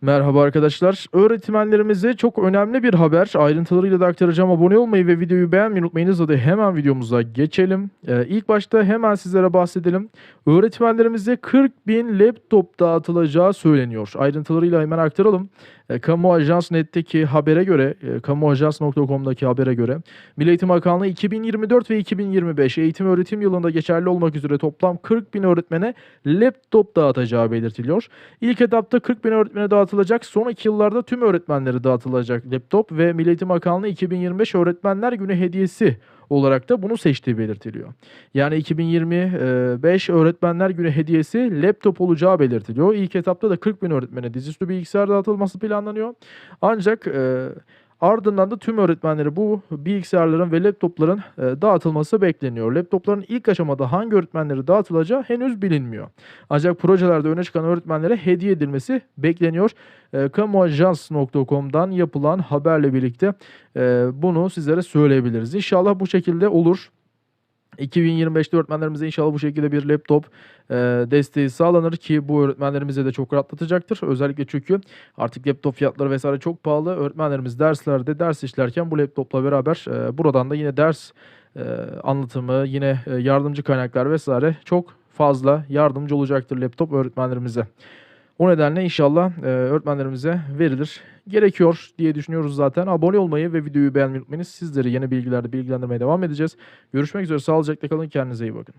Merhaba arkadaşlar. Öğretmenlerimize çok önemli bir haber. Ayrıntılarıyla da aktaracağım. Abone olmayı ve videoyu beğenmeyi unutmayınız. Hadi hemen videomuza geçelim. Ee, ilk başta hemen sizlere bahsedelim. Öğretmenlerimize 40 bin laptop dağıtılacağı söyleniyor. Ayrıntılarıyla hemen aktaralım. E, Kamu Ajans Net'teki habere göre, e, kamuajans.com'daki habere göre Milli Eğitim Bakanlığı 2024 ve 2025 eğitim öğretim yılında geçerli olmak üzere toplam 40 bin öğretmene laptop dağıtacağı belirtiliyor. İlk etapta 40 bin öğretmene dağıtılacak. Sonraki yıllarda tüm öğretmenlere dağıtılacak laptop ve Milli Eğitim Bakanlığı 2025 Öğretmenler Günü hediyesi olarak da bunu seçtiği belirtiliyor. Yani 2025 Öğretmenler Günü hediyesi laptop olacağı belirtiliyor. İlk etapta da 40 bin öğretmene dizüstü bilgisayar dağıtılması planlanıyor. Ancak e, ardından da tüm öğretmenlere bu bilgisayarların ve laptopların e, dağıtılması bekleniyor. Laptopların ilk aşamada hangi öğretmenlere dağıtılacağı henüz bilinmiyor. Ancak projelerde öne çıkan öğretmenlere hediye edilmesi bekleniyor. E, kamuajans.com'dan yapılan haberle birlikte e, bunu sizlere söyleyebiliriz. İnşallah bu şekilde olur. 2025'te öğretmenlerimize inşallah bu şekilde bir laptop e, desteği sağlanır ki bu öğretmenlerimize de çok rahatlatacaktır. Özellikle çünkü artık laptop fiyatları vesaire çok pahalı. Öğretmenlerimiz derslerde ders işlerken bu laptopla beraber e, buradan da yine ders e, anlatımı, yine e, yardımcı kaynaklar vesaire çok fazla yardımcı olacaktır laptop öğretmenlerimize. O nedenle inşallah e, öğretmenlerimize verilir. Gerekiyor diye düşünüyoruz zaten. Abone olmayı ve videoyu beğenmeyi unutmayınız. Sizleri yeni bilgilerde bilgilendirmeye devam edeceğiz. Görüşmek üzere. Sağlıcakla kalın. Kendinize iyi bakın.